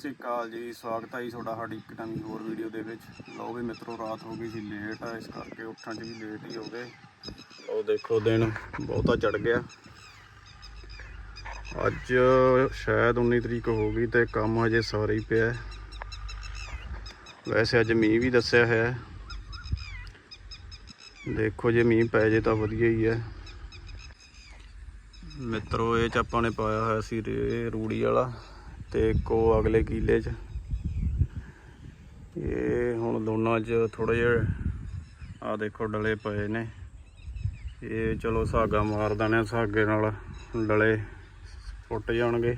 ਸਤਿ ਸ੍ਰੀ ਅਕਾਲ ਜੀ, ਸਵਾਗਤ ਹੈ ਜੀ ਤੁਹਾਡਾ ਸਾਡੀ ਇੱਕ ਨਵੀਂ ਹੋਰ ਵੀਡੀਓ ਦੇ ਵਿੱਚ। ਲਓ ਵੀ ਮਿੱਤਰੋ, ਰਾਤ ਹੋ ਗਈ ਸੀ ਲੇਟ ਆ, ਇਸ ਕਰਕੇ ਉੱਠਣ 'ਚ ਵੀ ਲੇਟ ਹੀ ਹੋ ਗਏ। ਉਹ ਦੇਖੋ, ਦਿਨ ਬਹੁਤਾ ਚੜ ਗਿਆ। ਅੱਜ ਸ਼ਾਇਦ 19 ਤਰੀਕ ਹੋ ਗਈ ਤੇ ਕੰਮ ਹਜੇ ਸਾਰੇ ਹੀ ਪਿਆ। ਵੈਸੇ ਅੱਜ ਮੀਂਹ ਵੀ ਦੱਸਿਆ ਹੈ। ਦੇਖੋ, ਜੇ ਮੀਂਹ ਪੈ ਜੇ ਤਾਂ ਵਧੀਆ ਹੀ ਹੈ। ਮਿੱਤਰੋ, ਇਹ ਚ ਆਪਾਂ ਨੇ ਪਾਇਆ ਹੋਇਆ ਸੀ ਰੇ ਰੂੜੀ ਵਾਲਾ। ਤੇ ਇੱਕੋ ਅਗਲੇ ਕੀਲੇ 'ਚ। ਇਹ ਹੁਣ ਦੋਨਾਂ 'ਚ ਥੋੜਾ ਜਿਹਾ ਆ ਦੇਖੋ ਡਲੇ ਪਏ ਨੇ। ਇਹ ਚਲੋ ਸਾਗਾ ਮਾਰ ਦਣੇ ਸਾਗੇ ਨਾਲ, ਡਲੇ ਫੁੱਟ ਜਾਣਗੇ।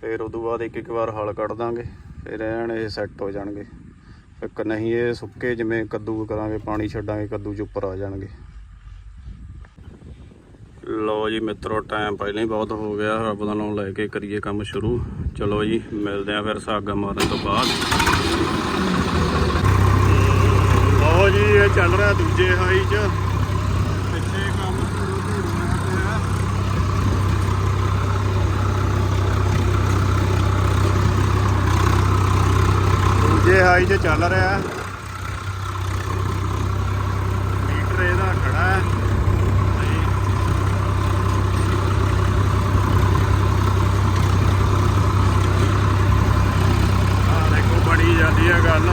ਫਿਰ ਉਦੋਂ ਬਾਅਦ ਇੱਕ ਇੱਕ ਵਾਰ ਹਲ ਕੱਢ ਦਾਂਗੇ, ਫਿਰ ਐਨ ਇਹ ਸੈੱਟ ਹੋ ਜਾਣਗੇ। ਇੱਕ ਨਹੀਂ, ਇਹ ਸੁੱਕੇ ਜਿਵੇਂ ਕੱਦੂ ਕਰਾਂਗੇ, ਪਾਣੀ ਛੱਡਾਂਗੇ, ਕੱਦੂ 'ਚ ਉੱਪਰ ਆ ਜਾਣਗੇ। ਲੋ ਜੀ ਮਿੱਤਰੋ ਟਾਈਮ ਪਹਿਲਾਂ ਹੀ ਬਹੁਤ ਹੋ ਗਿਆ। ਰੱਬ ਦਾ ਨਾਮ ਲੈ ਕੇ ਕਰੀਏ ਕੰਮ ਸ਼ੁਰੂ। ਚਲੋ ਜੀ, ਮਿਲਦੇ ਆ ਫਿਰ ਸਾਗਾ ਮਾਰਨ ਤੋਂ ਬਾਅਦ। ਲੋ ਜੀ, ਇਹ ਚੱਲ ਰਿਹਾ ਦੂਜੇ ਹਾਈ 'ਚ। ਪਿੱਛੇ ਕੰਮ ਸ਼ੁਰੂ ਹੋਣਾ ਦੂਜੇ ਹਾਈ 'ਚ ਚੱਲ ਰਿਹਾ ਮੀਟਰ ਇਹਦਾ ਖੜਾ ਹੈ ਹਾਂਜੀ। ਆਹ ਦੇਖੋ ਜਾਂਦੀ ਆ ਗੱਲ।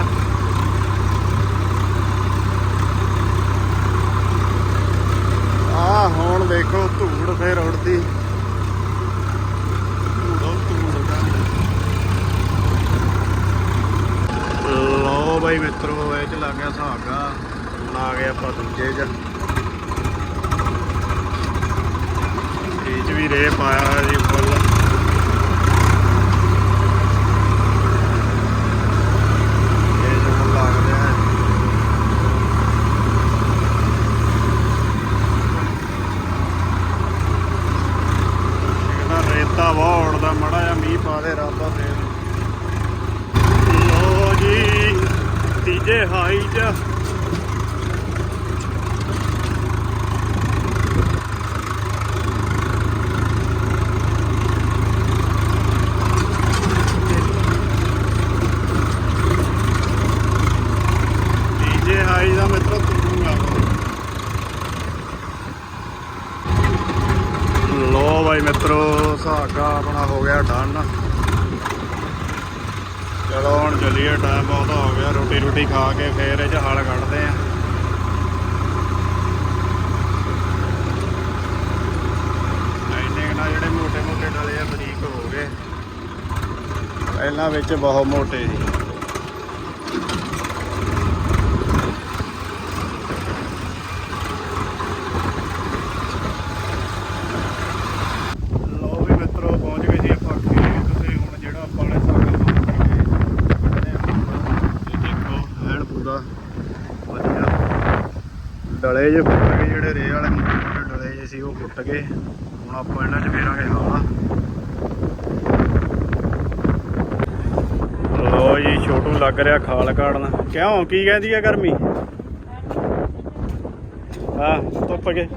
ਆ ਹੁਣ ਦੇਖੋ ਧੂੜ ਫੇਰ ਉੜਦੀ ਧੂੜੋ, ਧੂੜ ਦਾ ਲਓ ਬਾਈ ਮਿੱਤਰੋ, ਇਹ ਚ ਲੱਗ ਗਿਆ ਸੁਹਾਗਾ ਹੁਣ ਆ ਆਪਾਂ ਦੂਜੇ ਚ। ਇਹ ਚ ਵੀ ਰੇ ਪਾਇਆ ਜੀ ਫੁੱਲ ਇਹ ਜੋ ਲੱਗ ਰਿਹਾ ਹੈ ਇਹਦਾ ਰੇਤਾ ਬਹੁਤ ਉੜਦਾ ਮੜਾ ਜਿਹਾ ਮੀਂਹ ਪਾ ਦੇ ਰੱਬਾ ਫੇਰ ਲੋ ਜੀ ਤੀਜੇ ਹਾਈ ਚ ਤੀਜੇ ਹਾਈ ਦਾ ਮਿੱਤਰੋ ਤੂੰ ਆ ਲੋ ਬਾਈ ਮਿੱਤਰੋ ਸਾਗਾ ਆਪਣਾ ਹੋ ਗਿਆ ਡਨ ਹੁੰਦੀ ਟਾਈਮ ਬਹੁਤ ਹੋ ਗਿਆ, ਰੋਟੀ ਰੋਟੀ ਖਾ ਕੇ ਫੇਰ ਇਹ ਚ ਹਲ ਕੱਢਦੇ ਆ। ਇੰਨੇ ਨਾਲ ਜਿਹੜੇ ਮੋٹے ਮੋٹے ਡਲੇ ਆ, ਬਰੀਕ ਹੋ ਗਏ। ਪਹਿਲਾਂ ਵਿੱਚ ਬਹੁਤ ਮੋٹे ਸੀ। ਡਲੇ ਜੇ, ਫੁੱਟ ਗਏ ਜਿਹੜੇ ਰੇ ਵਾਲੇ ਮੋਟੇ ਡਲੇ ਜੇ ਸੀ, ਉਹ ਫੁੱਟ ਗਏ। ਹੁਣ ਆਪਾਂ ਇਹਨਾਂ 'ਚ ਫੇਰਾਂਗੇ ਹਵਾ ਲੋ ਜੀ, ਛੋਟੂ ਲੱਗ ਰਿਹਾ ਖਾਲ ਕਾੜਨ। ਕਿਉਂ? ਕੀ ਕਹਿੰਦੀ ਆ ਗਰਮੀ? ਹਾਂ, ਧੁੱਪ ਕੇ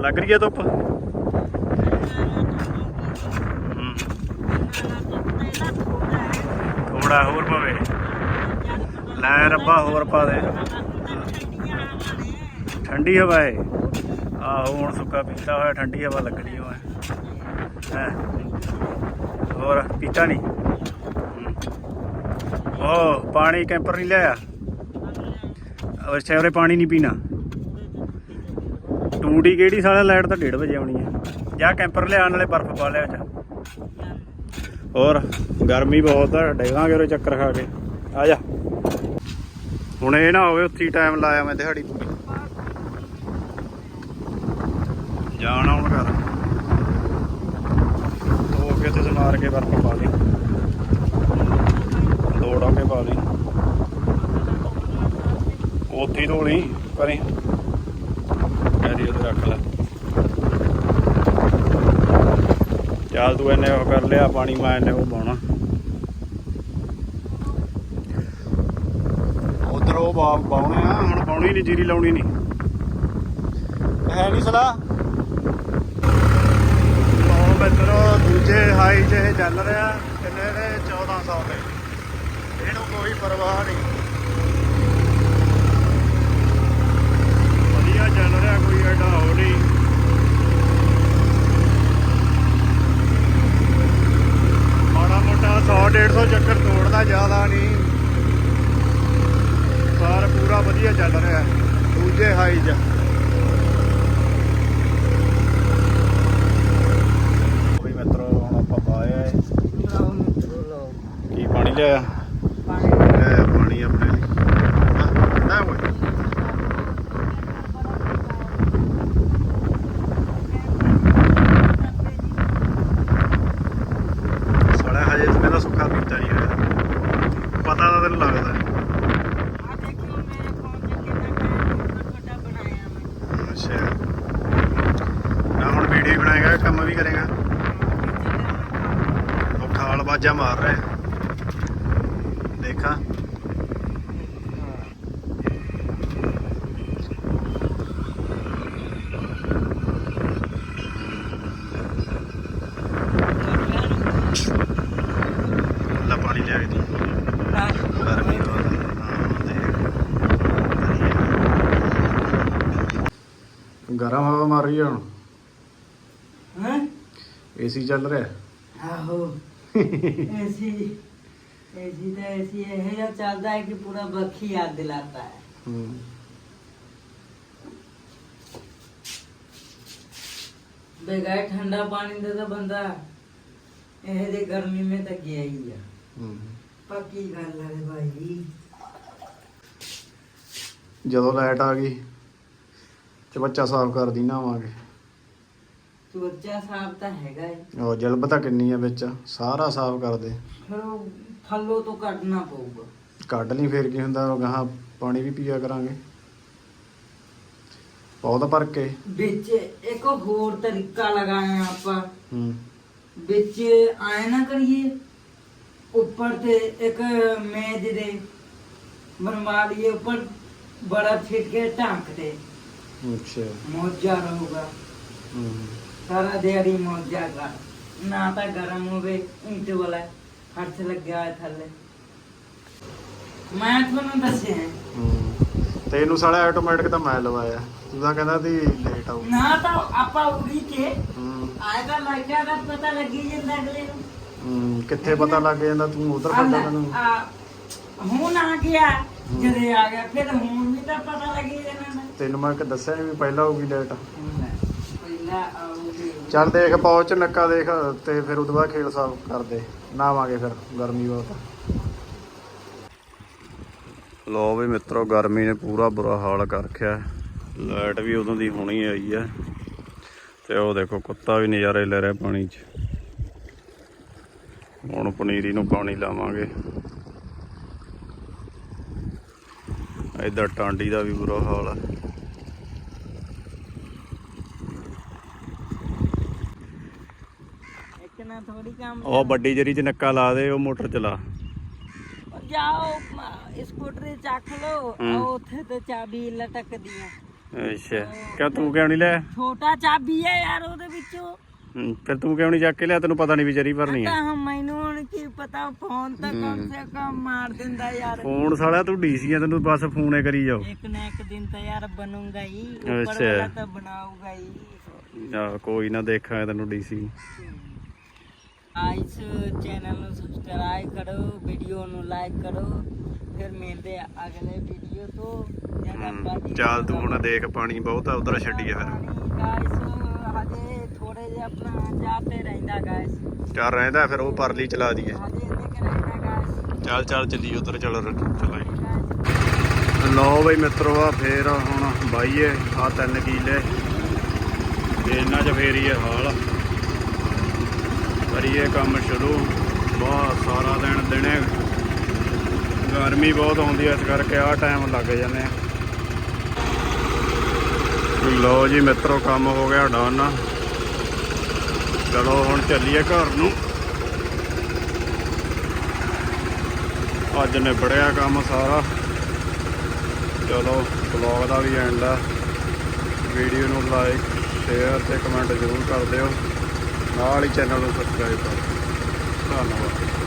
ਲੱਗ ਰਹੀ ਹੈ ਧੁੱਪ? ਥੋੜਾ ਹੋਰ ਪਵੇ। ਲੈ ਰੱਬਾ ਹੋਰ ਪਾ ਦੇ। ਠੰਡੀ ਹਵਾ ਹੈ ਆਹੋ, ਹੁਣ ਸੁੱਕਾ ਪੀਤਾ ਹੋਇਆ, ਠੰਡੀ ਹਵਾ ਲੱਗਣੀ ਹੋਇਆ ਹੈ? ਹੋਰ, ਪੀਤਾ ਨਹੀਂ ਉਹ ਪਾਣੀ ਕੈਂਪਰ ਨਹੀਂ ਲਿਆ ਔਰ ਸ਼ਹਿਰੇ ਪਾਣੀ ਨਹੀਂ ਪੀਣਾ। ਟੂਟੀ ਕਿਹੜੀ ਸਾਲਾ ਲਾਈਟ ਤਾਂ 1:30 ਵਜੇ ਆਉਣੀ ਹੈ ਜਾਂ ਕੈਂਪਰ ਲਿਆਉਣ ਵਾਲੇ ਬਰਫ਼ ਪਾ ਲਿਆ ਚ ਹੋਰ, ਗਰਮੀ ਬਹੁਤ ਆ, ਡੇਗਾਂਗੇ ਉਹ ਚੱਕਰ ਖਾ ਕੇ। ਆ ਜਾ। ਹੁਣ ਇਹ ਨਾ ਹੋਵੇ, ਉੱਥੇ ਟਾਈਮ ਲਾਇਆ ਮੈਂ ਦਿਹਾੜੀ ਪੂਰੀ। ਜਾਣ ਆਉਣ ਕਰ। ਧੋ ਕੇ ਤੇ ਸਮਾਰ ਕੇ ਬਰਫ਼ ਪਾ ਦੇ ਦੋ ਡੋਕੇ ਪਾ ਦੇ ਉੱਥੇ ਲਈ ਪਰੇ। ਕੈਰੀ ਉਹਦੇ ਰੱਖ ਲੈ। ਚੱਲ ਤੂੰ ਇਹਨੇ ਉਹ ਕਰ ਲਿਆ ਪਾਣੀ ਮੈਂ ਇਹਨੇ ਉਹ ਪਾਉਣਾ। ਉਧਰ ਉਹ ਬਾ ਪਾਉਣੇ ਆ। ਹੁਣ ਪਾਉਣੀ ਨਹੀਂ ਜੀਰੀ ਲਾਉਣੀ ਨਹੀਂ। ਹੈ ਨਹੀਂ ਲੋ ਮਿੱਤਰੋ ਦੂਜੇ ਹਾਈ 'ਚ ਇਹ ਚੱਲ ਰਿਹਾ ਕਿੰਨੇ ਦੇ 100 ਤੇ ਇਹਨੂੰ ਕੋਈ ਪਰਵਾਹ ਨਹੀਂ। ਵਧੀਆ ਚੱਲ ਰਿਹਾ, ਕੋਈ ਐਡਾ ਹੋ ਨਹੀਂ। ਮਾੜਾ ਮੋਟਾ 100 150 ਚੱਕਰ ਤੋੜਦਾ ਜ਼ਿਆਦਾ ਨਹੀਂ। ਕਾਰ ਪੂਰਾ ਵਧੀਆ ਚੱਲ ਰਿਹਾ, ਦੂਜੇ ਹਾਈ 'ਚ ਵੀ ਮਿੱਤਰੋ ਹੁਣ ਆਪਾਂ ਪਾਇਆ ਏ ਲਓ ਮਿੱਤਰੋ ਲਓ ਕੀ ਪਾਣੀ ਲੈ ਪਾਣੀ ਆਪਣੇ ਲਈ। ਹਾਂ, ਲੈ ਸਾਲਾ ਹਜੇ ਤੂੰ ਕਹਿੰਦਾ ਸੁੱਕਾ ਪੀਤਾ ਨਹੀਂ ਹੋਇਆ। ਪਤਾ ਤਾਂ ਤੈਨੂੰ ਲੱਗਦਾ। ਅੱਛਾ। ਨਾ ਹੁਣ ਵੀਡੀਓ ਹੀ ਬਣਾਏਗਾ ਕੰਮ ਵੀ ਕਰੇਗਾ। ਉਹ ਖਾਲ ਬਾਜਾ ਮਾਰ ਰਿਹਾ। ਦੇਖਾ। ਪਾਣੀ ਲਿਆ ਕੇ ਦੀ ਗਰਮੀ ਹਵਾ ਮਾਰ ਰਹੀ ਹੈ ਹੁਣ। ਹਾਂ? ਏਸੀ ਚੱਲ ਰਿਹਾ। ਆਹੋ। ਤਾਂ ਐਸੀ ਇਹ ਜਿਹਾ ਚੱਲਦਾ ਹੈ ਕਿ ਪੂਰਾ ਬੱਖੀ ਯਾਦ ਦਿਲਾਤਾ ਹੈ। ਹੂੰ। ਬਗੈਰ ਠੰਡਾ ਪਾਣੀ ਦਾ ਤਾਂ ਬੰਦਾ ਇਹ ਦੇ ਗਰਮੀ में ਤਾਂ ਗਿਆ ਹੀ ਆ। ਹੂੰ। ਪੱਕੀ ਗੱਲ ਹੈ ਭਾਈ ਜਦੋਂ ਲਾਈਟ ਆ ਗਈ ਚਬੱਚਾ ਸਾਫ਼ ਕਰਦੀ ਨਾਵਾਂਗੇ ਚੋਚਾ ਸਾਹਿਬ ਤਾਂ ਹੈਗਾ ਹੈ ਉਹ ਜਲਬ ਤਾਂ ਕਿੰਨੀ ਆ ਵਿੱਚ ਸਾਰਾ ਸਾਫ਼ ਕਰ ਦੇ। ਫਿਰ ਉਹ ਥੱਲੋਂ ਤੋਂ ਕੱਢਣਾ ਪਊਗਾ। ਕੱਢ ਲਈ ਫੇਰ ਕੀ ਹੁੰਦਾ ਉਹ ਗਾਹਾਂ ਪਾਣੀ ਵੀ ਪੀਆ ਕਰਾਂਗੇ। ਪੌਦ ਭਰ ਕੇ ਵਿੱਚ ਇੱਕ ਹੋਰ ਤਰੀਕਾ ਲਗਾਇਆ ਆਪਾਂ। ਹੂੰ। ਵਿੱਚ ਆਏ ਨਾ ਕਰੀਏ ਉੱਪਰ ਤੇ ਇੱਕ ਮੇਜ਼ ਦੇ ਬਣਵਾ ਲਈਏ ਉੱਪਰ ਬੜਾ ਫਿਟ ਕੇ ਢੰਕ ਦੇ। ਅੱਛਾ। ਮੋਜਾ ਰਹੂਗਾ। ਹੂੰ। ਸਾਰਾ ਦਿਹਾੜੀ ਮੋਜਾ ਕਰ। ਨਾ ਤਾਂ ਗਰਮ ਹੋਵੇ ਇੰਟ ਵਾਲਾ। ਹੱਥ ਲੱਗਿਆ ਹੋਇਆ ਥੱਲੇ। ਮੈਂ ਤੁਹਾਨੂੰ ਦੱਸਿਆ ਹੂੰ। ਤੇ ਇਹਨੂੰ ਸਾਲਾ ਆਟੋਮੈਟਿਕ ਤਾਂ ਮੈਂ ਲਵਾਇਆ। ਤੂੰ ਤਾਂ ਕਹਿੰਦਾ ਸੀ ਲੇਟ ਆਊ। ਨਾ ਤਾਂ ਆਪਾਂ ਉੜੀ ਕੇ ਹੂੰ। ਲੱਗਿਆ ਦਾ ਪਤਾ ਲੱਗੀ ਜਾਂਦਾ ਅਗਲੇ ਨੂੰ। ਹੂੰ ਕਿੱਥੇ ਪਤਾ ਲੱਗ ਜਾਂਦਾ? ਤੂੰ ਉਧਰ ਆ ਲੈ, ਤੈਨੂੰ ਆ, ਹੁਣ ਆ ਗਿਆ ਜਦੇ ਆ ਗਿਆ ਫਿਰ ਹੁਣ ਵੀ ਤਾਂ ਪਤਾ ਲੱਗੀ ਜਾਣਾ ਨਾ ਤੈਨੂੰ ਮੈਂ ਕਿ ਦੱਸਿਆ ਨੀ ਵੀ ਪਹਿਲਾਂ ਹੋਊਗੀ ਲੇਟ ਪਹਿਲਾਂ ਆਉਗੀ ਚੱਲ ਦੇਖ ਪਹੁੰਚ ਨੱਕਾ ਦੇਖ ਤੇ ਫਿਰ ਉਦੋਂ ਬਾਅਦ ਖੇਲ ਸਾਫ਼ ਕਰ ਨਾਵਾਂਗੇ ਫਿਰ ਗਰਮੀ ਬਹੁਤ। ਲੋ ਵੀ ਮਿੱਤਰੋ, ਗਰਮੀ ਨੇ ਪੂਰਾ ਬੁਰਾ ਹਾਲ ਕਰ ਰੱਖਿਆ। ਲਾਈਟ ਵੀ ਉਦੋਂ ਦੀ ਹੋਣੀ ਆਈ ਹੈ ਤੇ ਉਹ ਦੇਖੋ, ਕੁੱਤਾ ਵੀ ਨਜ਼ਾਰੇ ਲੈ ਰਿਹਾ ਪਾਣੀ 'ਚ। ਹੁਣ ਪਨੀਰੀ ਨੂੰ ਪਾਣੀ ਲਾਵਾਂਗੇ। ਇੱਧਰ ਟਾਂਡੀ ਦਾ ਵੀ ਬੁਰਾ ਹਾਲ ਹੈ ਥੋੜੀ ਕੰਮ ਉਹ ਵੱਡੀ ਜਰੀ 'ਚ ਨੱਕਾ ਲਾ ਦੇ ਉਹ ਮੋਟਰ ਚਲਾ। ਜਾਓ ਮ- ਸਕੂਟਰੀ ਚੱਕ ਲਓ ਹੂੰ। ਆ ਉੱਥੇ ਤੇ ਚਾਬੀ ਲਟਕਦੀਆਂ। ਅੱਛਾ। ਕਿਉਂ ਤੂੰ ਕਿਉਂ ਨਹੀਂ ਲਿਆ ਛੋਟਾ ਚਾਬੀ ਹੈ ਯਾਰ ਉਹਦੇ ਵਿੱਚੋਂ। ਫਿਰ ਤੂੰ ਕਿਉਂ ਨਹੀਂ ਚੱਕ ਕੇ ਲਿਆ? ਤੈਨੂੰ ਪਤਾ ਨਹੀਂ ਵਿਚਾਰੀ ਭਰਨੀ ਤਾਂ ਹੈ ਹੁਣ ਮੈਨੂੰ ਹੁਣ ਕੀ ਪਤਾ ਫੋਨ ਤਾਂ ਕਮ ਸੇ ਕਮ ਮਾਰ ਦਿੰਦਾ ਯਾਰ। ਫੋਨ ਸਾਲਿਆ ਤੂੰ ਡੀਸੀ ਆ ਤੈਨੂੰ ਬਸ ਫੋਨੇ ਕਰੀ ਜਾਓ। ਇੱਕ ਨਾ ਇੱਕ ਦਿਨ ਤਾਂ ਯਾਰ ਬਣੂਗਾ ਹੀ ਉੱਪਰ ਅੱਛਾ। ਵਾਲਾ ਤਾਂ ਬਣਾਊਗਾ ਹੀ। ਆ, ਕੋਈ ਨਾ ਦੇਖਾਂਗੇ ਤੈਨੂੰ ਡੀਸੀ। ਆ ਇਸ ਚੈਨਲ ਨੂੰ ਸਬਸਕ੍ਰਾਈਬ ਕਰੋ ਵੀਡੀਓ ਨੂੰ ਲਾਈਕ ਕਰੋ ਫਿਰ ਮਿਲਦੇ ਆ ਅਗਲੇ ਵੀਡੀਓ ਤੋਂ। ਆਪਾਂ ਚੱਲ ਤੂੰ ਹੁਣ ਦੇਖ ਪਾਣੀ ਬਹੁਤ ਆ ਉਧਰ ਛੱਡੀਏ ਫਿਰ। ਗਾਇਸ ਹਜੇ ਥੋੜੇ ਜਿਹਾ ਆਪਣਾ ਜਾਤੇ ਰਹਿੰਦਾ ਗਾਇਸ ਚੱਲ ਰਹਿੰਦਾ ਫਿਰ ਉਹ ਪਰਲੀ ਚਲਾ ਦਈਏ। ਹਜੇ ਇੰਨੇ ਕਿ ਰਹਿੰਦਾ ਗਾਇਸ ਚੱਲ ਚੱਲ ਚੱਲੀ ਉਧਰ ਚੱਲ ਚਲਾਈ ਲਓ ਬਈ ਮਿੱਤਰੋ ਆ ਫੇਰ ਹੁਣ ਬਾਈਏ ਆ ਤਿੰਨ ਕੀਲੇ। ਤੇ ਇਹਨਾਂ 'ਚ ਫੇਰ ਹੀ ਇਹ ਹਾਲ। ਕਰੀਏ ਕੰਮ ਸ਼ੁਰੂ। ਬਹੁਤ ਸਾਰਾ ਦਿਨ ਦਿਨੇ ਗਰਮੀ ਬਹੁਤ ਆਉਂਦੀ ਐ, ਇਸ ਕਰਕੇ ਆ ਟਾਈਮ ਲੱਗ ਜਾਂਦੇ ਆ। ਲਓ ਜੀ ਮਿੱਤਰੋ, ਕੰਮ ਹੋ ਗਿਆ ਡਨ ਚਲੋ ਹੁਣ ਚੱਲੀਏ ਘਰ ਨੂੰ। ਅੱਜ ਨਿਬੜਿਆ ਕੰਮ ਸਾਰਾ। ਚਲੋ ਬਲੌਗ ਦਾ ਵੀ ਐਂਡ ਆ। ਵੀਡੀਓ ਨੂੰ ਲਾਈਕ ਸ਼ੇਅਰ ਤੇ ਕਮੈਂਟ ਜ਼ਰੂਰ ਕਰ ਦਿਓ। ਨਾਲ ਹੀ ਚੈਨਲ ਨੂੰ ਸਬਸਕ੍ਰਾਈਬ ਕਰੋ। ਧੰਨਵਾਦ।